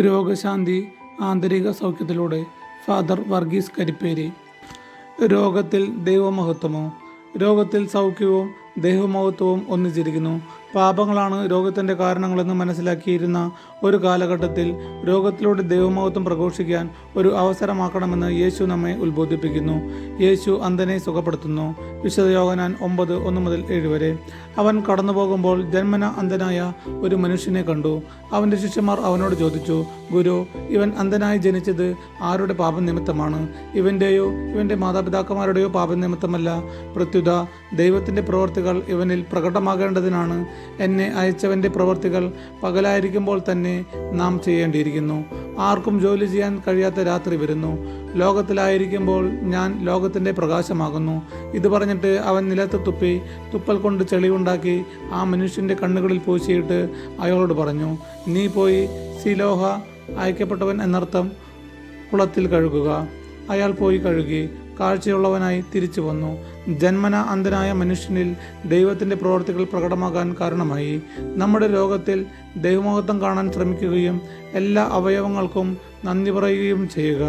രോഗശാന്തി ആന്തരിക സൗഖ്യത്തിലൂടെ ഫാദർ വർഗീസ് കരിപ്പേരി. രോഗത്തിൽ ദൈവമഹത്വമോ? രോഗത്തിൽ സൗഖ്യവും ദൈവമഹത്വവും ഒന്നിച്ചിരിക്കുന്നു. പാപങ്ങളാണ് രോഗത്തിന്റെ കാരണങ്ങളെന്ന് മനസ്സിലാക്കിയിരുന്ന ഒരു കാലഘട്ടത്തിൽ രോഗത്തിലൂടെ ദൈവമഹത്വം പ്രഘോഷിക്കാൻ ഒരു അവസരമാക്കണമെന്ന് യേശു നമ്മെ ഉത്ബോധിപ്പിക്കുന്നു. യേശു അന്ധനെ സുഖപ്പെടുത്തുന്നു. വിശദയോഗനാൻ ഒമ്പത് ഒന്ന് മുതൽ ഏഴ് വരെ. അവൻ കടന്നു പോകുമ്പോൾ ജന്മന അന്ധനായ ഒരു മനുഷ്യനെ കണ്ടു. അവന്റെ ശിഷ്യന്മാർ അവനോട് ചോദിച്ചു ഗുരു ഇവൻ അന്ധനായി ജനിച്ചത് ആരുടെ പാപം നിമിത്തമാണ് ഇവന്റെയോ ഇവന്റെ മാതാപിതാക്കന്മാരുടെയോ പാപം നിമിത്തമല്ല പ്രത്യുത ദൈവത്തിന്റെ പ്രവർത്തികൾ ഇവനിൽ പ്രകടമാകേണ്ടതിനാണ്. എന്നെ അയച്ചവന്റെ പ്രവർത്തികൾ പകലായിരിക്കുമ്പോൾ തന്നെ നാം ചെയ്യേണ്ടിയിരിക്കുന്നു. ആർക്കും ജോലി ചെയ്യാൻ കഴിയാത്ത രാത്രി വരുന്നു. ലോകത്തിലായിരിക്കുമ്പോൾ ഞാൻ ലോകത്തിന്റെ പ്രകാശമാകുന്നു. ഇത് പറഞ്ഞിട്ട് അവൻ നിലത്ത് തുപ്പി തുപ്പൽ കൊണ്ട് ചെളിയുണ്ടാക്കി ആ മനുഷ്യന്റെ കണ്ണുകളിൽ പൂശിയിട്ട് അയാളോട് പറഞ്ഞു നീ പോയി സിലോഹ അയക്കപ്പെട്ടവൻ എന്നർത്ഥം കുളത്തിൽ കഴുകുക. അയാൾ പോയി കഴുകി കാഴ്ചയുള്ളവനായി തിരിച്ചു വന്നു. ജന്മന അന്ധനായ മനുഷ്യനിൽ ദൈവത്തിന്റെ പ്രവർത്തികൾ പ്രകടമാകാൻ കാരണമായി. നമ്മുടെ ലോകത്തിൽ ദൈവമഹത്വം കാണാൻ ശ്രമിക്കുകയും എല്ലാ അവയവങ്ങൾക്കും നന്ദി പറയുകയും ചെയ്യുക.